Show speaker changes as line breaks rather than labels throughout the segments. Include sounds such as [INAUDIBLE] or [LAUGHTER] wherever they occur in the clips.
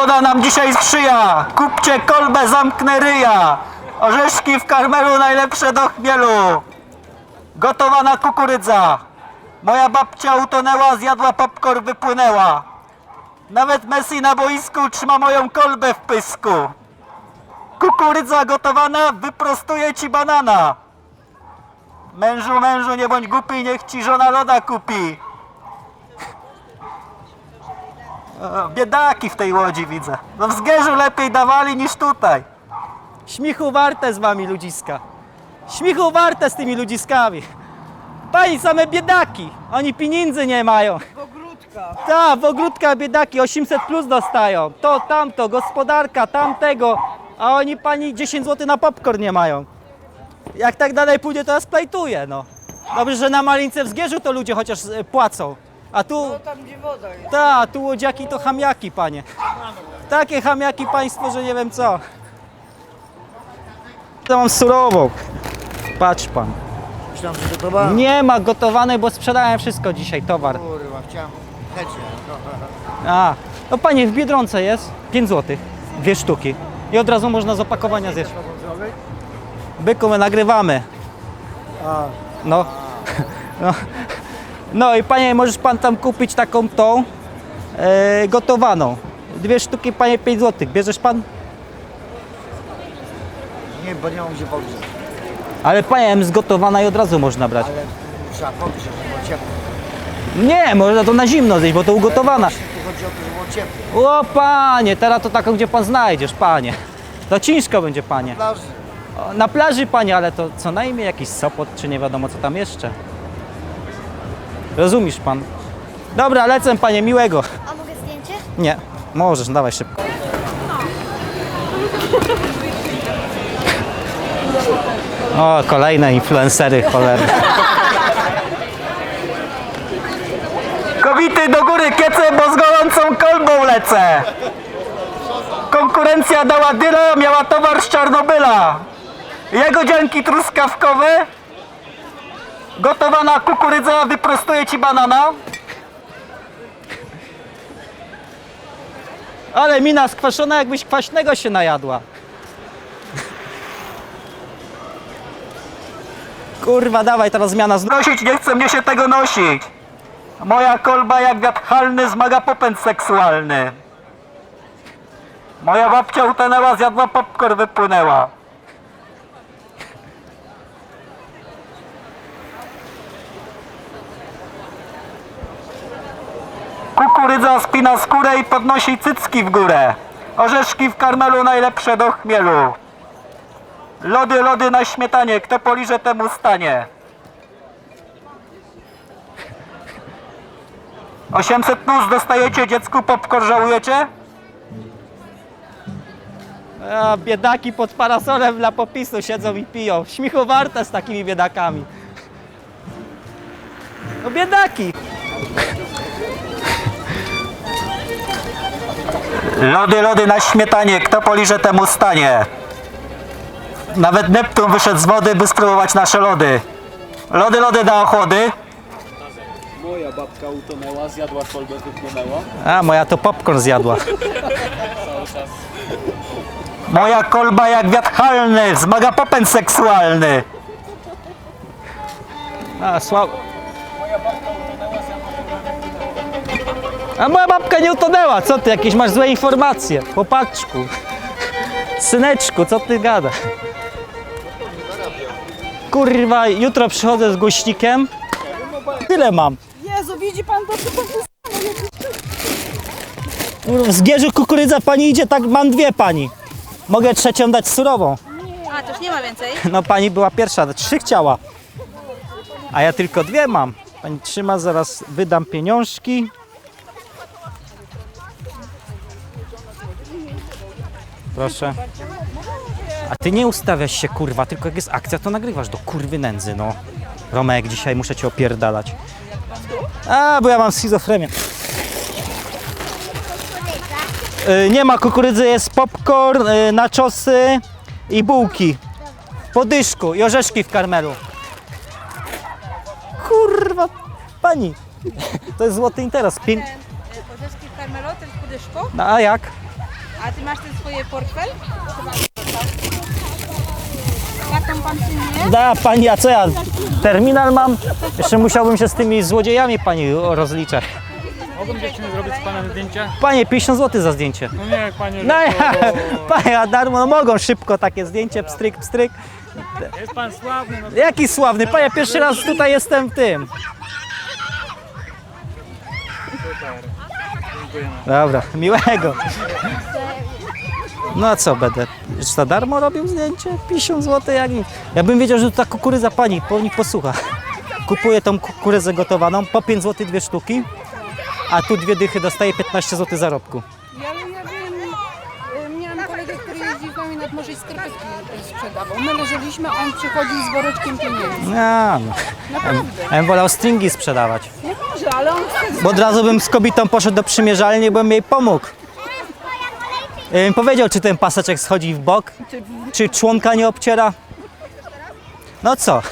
Pogoda nam dzisiaj sprzyja. Kupcie kolbę, zamknę ryja. Orzeszki w karmelu najlepsze do chmielu. Gotowana kukurydza. Moja babcia utonęła, zjadła popcorn, wypłynęła. Nawet Messi na boisku trzyma moją kolbę w pysku. Kukurydza gotowana, wyprostuje ci banana. Mężu, mężu, nie bądź głupi, niech ci żona loda kupi. O, Biedaki w tej łodzi widzę. No w Zgierzu lepiej dawali niż tutaj. Śmichu warte z wami ludziska. Śmichu warte z tymi ludziskami. Pani same biedaki. Oni pieniędzy nie mają.
Ogródka.
Tak, w ogródkach biedaki 800 plus dostają. To, tamto, gospodarka, tamtego. A oni pani 10 zł na popcorn nie mają. Jak tak dalej pójdzie, to ja splajtuję, no. Dobrze, że na Malince w Zgierzu to ludzie chociaż e, płacą. A tu,
No tam gdzie woda jest.
ta, tu łodziaki to chamiaki, panie. Takie chamiaki państwo, że nie wiem co. To mam surową. Patrz pan.
Myślałem, że gotowałem.
Nie ma gotowanej, bo sprzedałem wszystko dzisiaj, towar.
Kurwa, chciałem chęcie.
A, no panie, w Biedronce jest 5 zł, dwie sztuki. I od razu można z opakowania zjeść. Byku, my nagrywamy.
A,
No. [LAUGHS] no. No i panie, możesz pan tam kupić taką tą e, gotowaną. Dwie sztuki, panie, 5 zł. Bierzesz pan?
nie, bo nie mam gdzie podgrzeć.
Ale panie, zgotowana i od razu można brać.
Ale trzeba podgrzeć, żeby było ciepło.
Nie, można to na zimno zjeść, bo to ugotowana.
Tu chodzi o to, żeby było ciepło.
O panie, teraz to taką, gdzie pan znajdziesz, panie. To ciężko będzie, panie.
Plaży.
O, Na plaży, panie, ale to co najmniej jakiś Sopot, czy nie wiadomo co tam jeszcze. Rozumiesz pan? Dobra, lecę, panie, miłego.
A mogę zdjęcie?
Nie, możesz, dawaj szybko. O, kolejne influencery, cholery. Kobity do góry kiece, bo z gorącą kolbą lecę. Konkurencja dała dyla, miała towar z Czarnobyla. Jego dzianki truskawkowe. Gotowana kukurydza, wyprostuje ci banana. Ale mina skwaszona, jakbyś kwaśnego się najadła. Kurwa, dawaj, teraz zmiana znosić, nie chce mnie się tego nosić. Moja kolba jak wiatr halny zmaga popęd seksualny. Moja babcia utonęła, zjadła popcorn, wypłynęła. Kukurydza spina skórę i podnosi cycki w górę. Orzeszki w karmelu najlepsze do chmielu. Lody, lody na śmietanie, kto poliże temu stanie. 800 plus dostajecie dziecku, popcorn żałujecie? A, biedaki pod parasolem dla popisu siedzą i piją. Śmichu warte z takimi biedakami. No biedaki. Lody, lody na śmietanie, kto poliże temu stanie. Nawet Neptun wyszedł z wody, by spróbować nasze lody. Lody, lody na ochłody.
Moja babka utonęła, zjadła kolbę, wypłynęła.
A, moja to popcorn zjadła. Moja kolba jak wiatr halny, wzmaga popęd seksualny. A, słabo. A moja babka nie utonęła, co ty, jakieś masz złe informacje? Chłopaczku, syneczku, co ty gadasz? Kurwa, jutro przychodzę z gościkiem. Tyle mam.
Jezu, widzi pan to, co jest?
Kurwa, W Zgierzu kukurydza pani idzie, tak mam dwie pani. Mogę trzecią dać surową.
A, to już nie ma więcej?
No pani była pierwsza, trzy chciała. A ja tylko dwie mam. Pani trzyma, zaraz wydam pieniążki. Proszę. A ty nie ustawiasz się kurwa, tylko jak jest akcja, to nagrywasz do kurwy nędzy, no. Romek, dzisiaj muszę cię opierdalać. A, bo ja mam schizofrenię. Y, Nie ma kukurydzy, jest popcorn, y, naczosy i bułki. Po dyszku i orzeszki w karmelu. Kurwa, pani, [LAUGHS] to jest złoty interes. Pię...
Porzeczki w karmelo, też po dyszku.
No, a jak?
A ty masz ten swoje portfel? Kartą pan przyjmie?
Da, pani, a co ja? Terminal mam? Jeszcze musiałbym się z tymi złodziejami pani rozliczać.
Mogą dziewczyny zrobić z panem zdjęcia?
Panie, 50 zł za zdjęcie.
No nie, panie,
No ja, [LAUGHS] panie, a darmo, no mogą szybko takie zdjęcie, pstryk, pstryk.
jest pan sławny, no
Jaki sławny, panie, pierwszy raz tutaj jestem w tym. Dobra, miłego. No a co będę? Za darmo robił zdjęcie? 50 zł jak nic. Ja bym wiedział, że to ta kukurydza pani, po nich posłucha. Kupuję tą kukurydzę gotowaną, po 5 zł dwie sztuki, a tu dwie dychy dostaję 15 zł zarobku.
Ja, ja wiem, y, miałam kolegę, który jeździł z nami nad morze i skarpetki sprzedawał. My leżeliśmy, a on przychodził z woreczkiem pieniędzy.
A, no.
Naprawdę.
Ja bym wolał stringi sprzedawać.
Nie może, ale on chce
Bo od razu bym z kobietą poszedł do przymierzalni, bym jej pomógł. Bym powiedział, czy ten paseczek schodzi w bok, czy członka nie obciera. No co,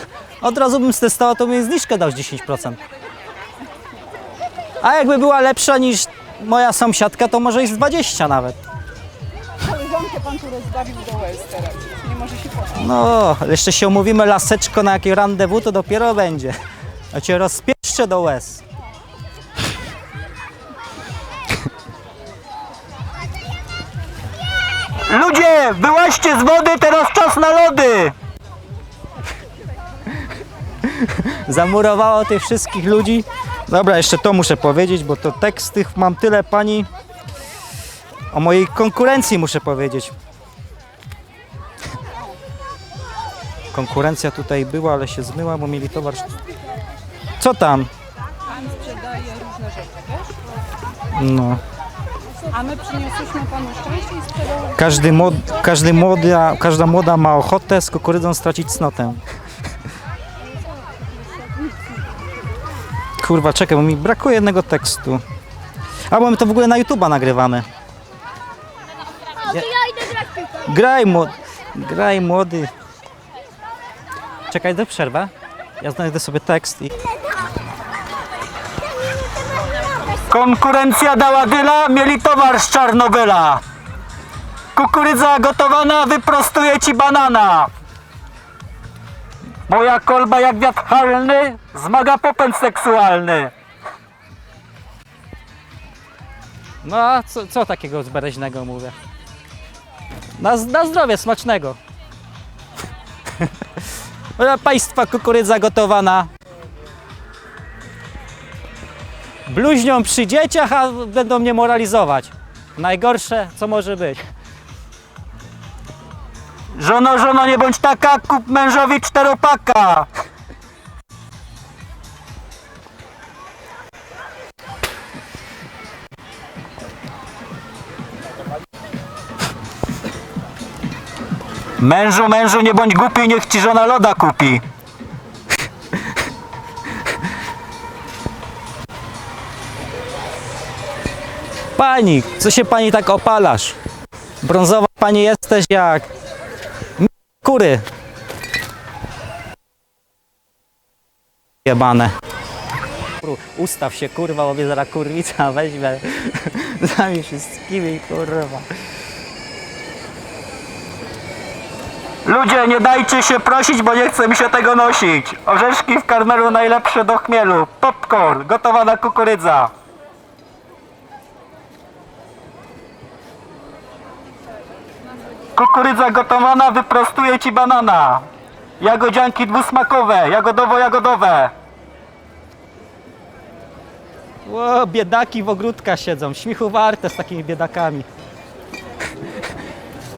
od razu bym stestował, to bym zniżkę dał z 10%. A jakby była lepsza niż moja sąsiadka, to może i z 20 nawet.
koleżankę pan tu rozbawił do łez teraz. Nie może się.
No, jeszcze się umówimy laseczko na jakie rendezvous, to dopiero będzie. A cię rozpieszczę do łez. Ludzie, wyłaźcie z wody, teraz czas na lody! Zamurowało tych wszystkich ludzi. Dobra, jeszcze to muszę powiedzieć, bo to tekstów mam tyle pani. O mojej konkurencji muszę powiedzieć. Konkurencja tutaj była, ale się zmyła, bo mieli towar. Co tam?
Pan sprzedaje różne rzeczy, wiesz?
No.
A my przyniosłyśmy panu szczęście i.
Każdy, mod, każdy młoda, każda młoda ma ochotę z kukurydzą stracić cnotę. Kurwa, czekaj, bo mi brakuje jednego tekstu. A, bo my to w ogóle na YouTube'a nagrywamy. Ja... Graj, młody. Graj, młody. Czekaj, do przerwę. Ja znajdę sobie tekst i... Konkurencja dała dyla, mieli towar z Czarnobyla. Kukurydza gotowana, wyprostuje ci banana. Moja kolba jak wiatr halny, zmaga popęd seksualny. No a co, co takiego zbereźnego mówię? Na, na zdrowie, smacznego. [LAUGHS] Proszę Państwa, kukurydza gotowana. Bluźnią przy dzieciach, a będą mnie moralizować. Najgorsze, co może być. Żono, żono, nie bądź taka, kup mężowi czteropaka. Mężu, mężu, nie bądź głupi, niech ci żona loda kupi. Pani, co się pani tak opalasz? Brązowa pani jesteś jak kury. Jebane. Ustaw się kurwa, bo mnie zaraz kurwica weźmie [LAUGHS] za nami wszystkimi kurwa. Ludzie, nie dajcie się prosić, bo nie chce mi się tego nosić. Orzeszki w karmelu najlepsze do chmielu. Popcorn, gotowana kukurydza. Kukurydza gotowana, wyprostuje ci banana. Jagodzianki dwusmakowe, jagodowo-jagodowe. O, biedaki w ogródkach siedzą, śmiechu warte z takimi biedakami.